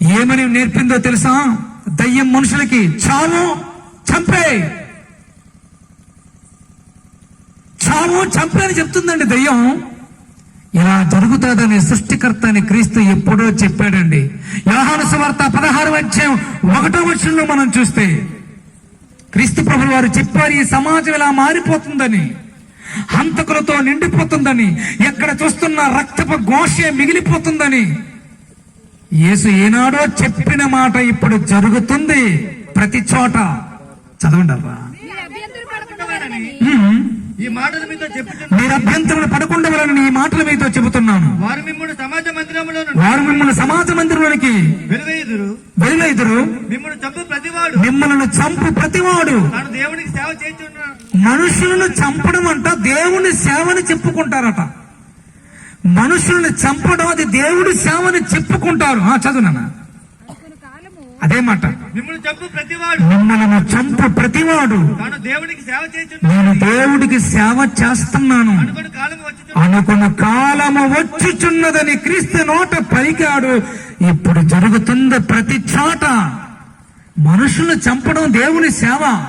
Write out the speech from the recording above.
ఏమని నేర్పిందో తెలుసా? దయ్యం మనుషులకి చావు చంపే. చావు చంపే అని చెప్తుందండి దయ్యం. ఇలా జరుగుతుందని సృష్టికర్త అని క్రీస్తు ఎప్పుడో చెప్పాడండి. యోహాను సువార్త పదహారు అధ్యాయం ఒకటో వచ్చంలో మనం చూస్తే క్రీస్తు ప్రభు వారు చెప్పారు ఈ సమాజం ఇలా మారిపోతుందని హంతకులతో నిండిపోతుందని ఎక్కడ చూస్తున్న రక్తపు ఘోషే మిగిలిపోతుందని యేసు ఏనాడో చెప్పిన మాట ఇప్పుడు జరుగుతుంది ప్రతి చోట. చదవండి హ్మ్. ఈ మాటలు మీతో మీరు అభ్యంతరం పడకుండా ఈ మాటలు మీతో చెబుతున్నాను. వారు మిమ్మల్ని సమాజ మందిరంలో వారు మిమ్మల్ని సమాజ మందిరంలోనికి వెలువేయుదురు వెళ్ళైదురు మిమ్మల్ని చంపు ప్రతివాడు. మిమ్మల్ని చంపు ప్రతివాడు. తాను దేవునికి సేవ చేస్తున్న మనుషులను చంపడం అంట దేవుని సేవని చెప్పుకుంటారట. మనుషుల్ని చంపడం అది దేవుడి సేవని చెప్పుకుంటారు. ఆ చదువు నాన్న. అనుకున్న కాలము అదే మాట. మిమ్మల్ని చంపు ప్రతివాడు. మిమ్మల్ని చంపు ప్రతివాడు. తాను దేవునికి సేవ నేను దేవుడికి సేవ చేస్తున్నాను. అనుకున్న కాలము వచ్చుచున్నదని క్రీస్తు నోట పలికాడు. ఇప్పుడు జరుగుతుంది ప్రతి చోట. మనుషులు చంపడం దేవుని సేవ.